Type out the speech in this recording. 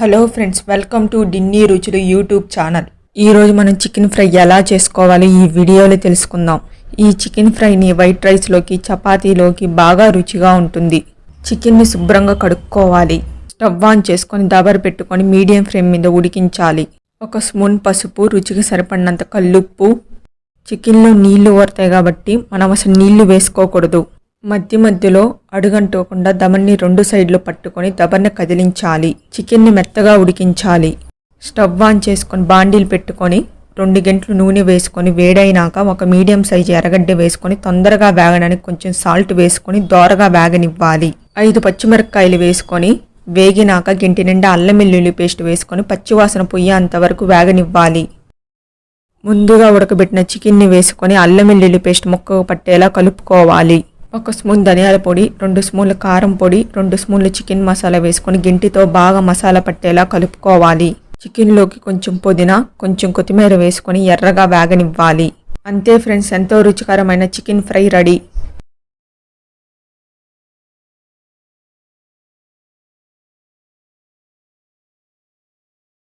Hello friends welcome to Dinni Ruchulu YouTube channel. ఈరోజు మనం chicken fry ఎలా చేసుకోవాలి ఈ వీడియోలో తెలుసుకుందాం. ఈ చికెన్ ఫ్రైని వైట్ రైస్లోకి చపాతీలోకి బాగా రుచిగా ఉంటుంది. చికెన్ని శుభ్రంగా కడుక్కోవాలి. స్టవ్ ఆన్ చేసుకొని దబర పెట్టుకొని మీడియం ఫ్లేమ్ మీద ఉడికించాలి. ఒక స్పూన్ పసుపు రుచికి సరిపడినంత కల్లుప్పు. చికెన్లో నీళ్ళు వరతాయి కాబట్టి మనం అసలు నీళ్ళు వేసుకోకూడదు. మధ్య మధ్యలో అడుగంటోకుండా దమన్ని రెండు సైడ్లు పట్టుకొని దబర్ని కదిలించాలి. చికెన్ని మెత్తగా ఉడికించాలి. స్టవ్ ఆన్ చేసుకొని బాండీలు పెట్టుకొని రెండు గంటలు నూనె వేసుకొని వేడైనాక ఒక మీడియం సైజు ఎర్రగడ్డ వేసుకొని తొందరగా వేగడానికి కొంచెం సాల్ట్ వేసుకొని దోరగా వేగనివ్వాలి. ఐదు పచ్చిమిరపకాయలు వేసుకొని వేగినాక గింటి నిండా అల్లం వెల్లుల్లి పేస్ట్ వేసుకొని పచ్చివాసన పొయ్యేంత వరకు వేగనివ్వాలి. ముందుగా ఉడకబెట్టిన చికెన్ని వేసుకొని అల్లం వెల్లుల్లి పేస్ట్ ముక్కకు పట్టేలా కలుపుకోవాలి. ఒక స్పూన్ ధనియాల పొడి రెండు స్పూన్లు కారం పొడి రెండు స్పూన్లు చికెన్ మసాలా వేసుకొని గింటితో బాగా మసాలా పట్టేలా కలుపుకోవాలి. చికెన్లోకి కొంచెం పుదీనా కొంచెం కొత్తిమీర వేసుకొని ఎర్రగా వేగనివ్వాలి. అంతే ఫ్రెండ్స్ ఎంతో రుచికరమైన చికెన్ ఫ్రై రెడీ.